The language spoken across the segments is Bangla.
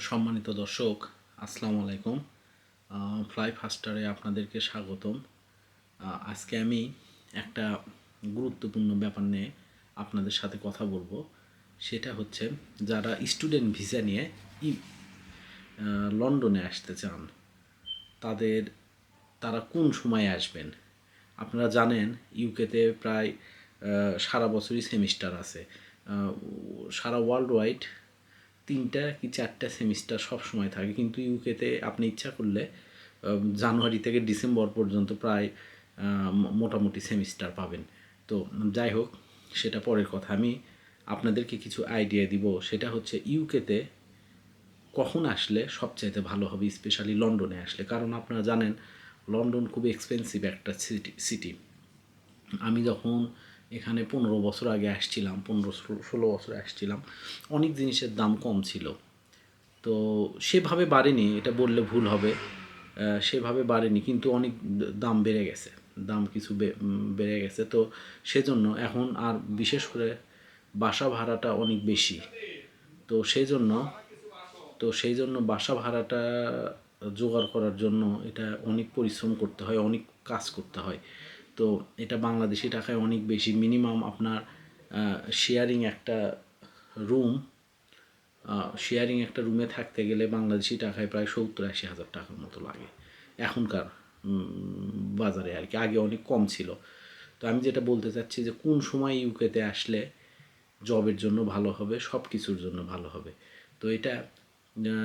সম্মানিত দর্শক, আসসালামু আলাইকুম। ফ্লাই ফাস্টারে আপনাদেরকে স্বাগতম। আজকে আমি একটা গুরুত্বপূর্ণ ব্যাপার নিয়ে আপনাদের সাথে কথা বলব। সেটা হচ্ছে, যারা স্টুডেন্ট ভিসা নিয়ে ই- লন্ডনে আসতে চান, তাদের, তারা কোন সময়ে আসবেন? আপনারা জানেন ইউকেতে প্রায় সারা বছরই সেমিস্টার আছে। সারা ওয়ার্ল্ড ওয়াইড তিনটা কি চারটা সেমিস্টার সব সময় থাকে। কিন্তু ইউকেতে আপনি ইচ্ছা করলে জানুয়ারি থেকে ডিসেম্বর পর্যন্ত প্রায় মোটামুটি সেমিস্টার পাবেন। তো যাই হোক, সেটা পরের কথা। আমি আপনাদেরকে কিছু আইডিয়া দিব। সেটা হচ্ছে ইউকেতে কখন আসলে সবচাইতে ভালো হবে স্পেশালি লন্ডনে আসলে? কারণ আপনারা জানেন, লন্ডন খুব এক্সপেন্সিভ একটা সিটি সিটি আমি যখন এখানে পনেরো বছর আগে আসছিলাম, পনেরো ষোলো বছর আসছিলাম। অনেক জিনিসের দাম কম ছিল। তো সেভাবে বাড়েনি, এটা বললে ভুল হবে। সেভাবে বাড়েনি, কিন্তু অনেক দাম বেড়ে গেছে। দাম কিছু বেড়ে গেছে। তো সেজন্য এখন আর বিশেষ করে বাসা ভাড়াটা অনেক বেশি। তো সেই জন্য তো সেই জন্য বাসা ভাড়াটা জোগাড় করার জন্য এটা অনেক পরিশ্রম করতে হয়, অনেক কাজ করতে হয়। তো এটা বাংলাদেশি টাকায় অনেক বেশি। মিনিমাম আপনার শেয়ারিং একটা রুম শেয়ারিং একটা রুমে থাকতে গেলে বাংলাদেশি টাকায় প্রায় সত্তর আশি হাজার টাকার মতো লাগে। এখনকার বাজারে আর কি। আগে অনেক কম ছিল। তো আমি যেটা বলতে চাচ্ছি যে কোন সময় ইউকেতে আসলে জবের জন্য ভালো হবে সব কিছুর জন্য ভালো হবে। তো এটা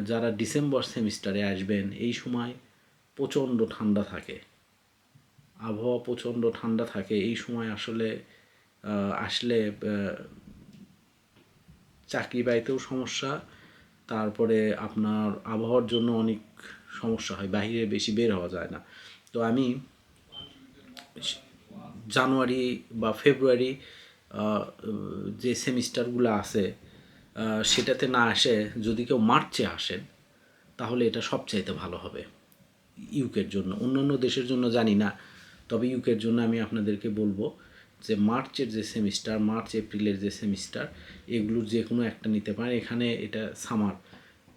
যারা ডিসেম্বর সেমিস্টারে আসবেন, এই সময় প্রচণ্ড ঠান্ডা থাকে। আবহাওয়া প্রচণ্ড ঠান্ডা থাকে, এই সময় আসলে আসলে চাকরি পাইতেও সমস্যা, তারপরে আপনার আবহাওয়ার জন্য অনেক সমস্যা হয়, বাইরে বেশি বের হওয়া যায় না। তো আমি জানুয়ারি বা ফেব্রুয়ারি যে সেমিস্টারগুলো আছে সেটাতে না আসে, যদি কেউ মার্চে আসেন তাহলে এটা সবচাইতে ভালো হবে, ইউকের জন্য। অন্যান্য দেশের জন্য জানি না তবে ইউকের জন্য আমি আপনাদেরকে বলব যে মার্চের যে সেমিস্টার, মার্চ, এপ্রিলের যে সেমিস্টার, এগুলোর যে কোনো একটা নিতে পারেন। এখানে এটা সামার।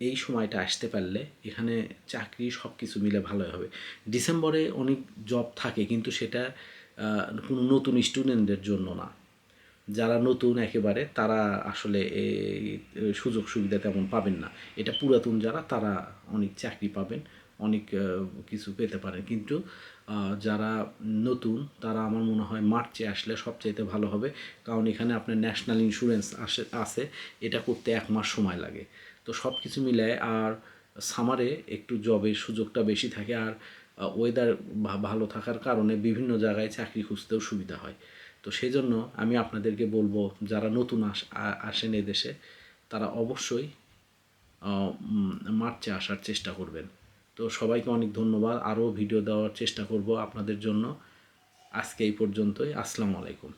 এই সময়টা আসতে পারলে এখানে চাকরি সব কিছু মিলে ভালো হবে। ডিসেম্বরে অনেক জব থাকে, কিন্তু সেটা কোনো নতুন স্টুডেন্টদের জন্য না। যারা নতুন একেবারে, তারা আসলে এই সুযোগ সুবিধা তেমন পাবেন না। এটা পুরাতন যারা, তারা অনেক চাকরি পাবেন, অনেক কিছু পেতে পারেন। কিন্তু যারা নতুন, তারা আমার মনে হয় মার্চে আসলে সবচাইতে ভালো হবে। কারণ এখানে আপনার ন্যাশনাল ইন্স্যুরেন্স আসে, আছে, এটা করতে এক মাস সময় লাগে। তো সব কিছু মিলায় আর সামারে একটু জবের সুযোগটা বেশি থাকে। আর ওয়েদার ভালো থাকার কারণে বিভিন্ন জায়গায় চাকরি খুঁজতেও সুবিধা হয়। তো সেই জন্য আমি আপনাদেরকে বলব, যারা নতুন আস আসেন এদেশে তারা অবশ্যই মার্চে আসার চেষ্টা করবেন। তো সবাইকে অনেক ধন্যবাদ। আরও ভিডিও দেওয়ার চেষ্টা করব আপনাদের জন্য। আজকে এই পর্যন্তই। আসসালামু আলাইকুম।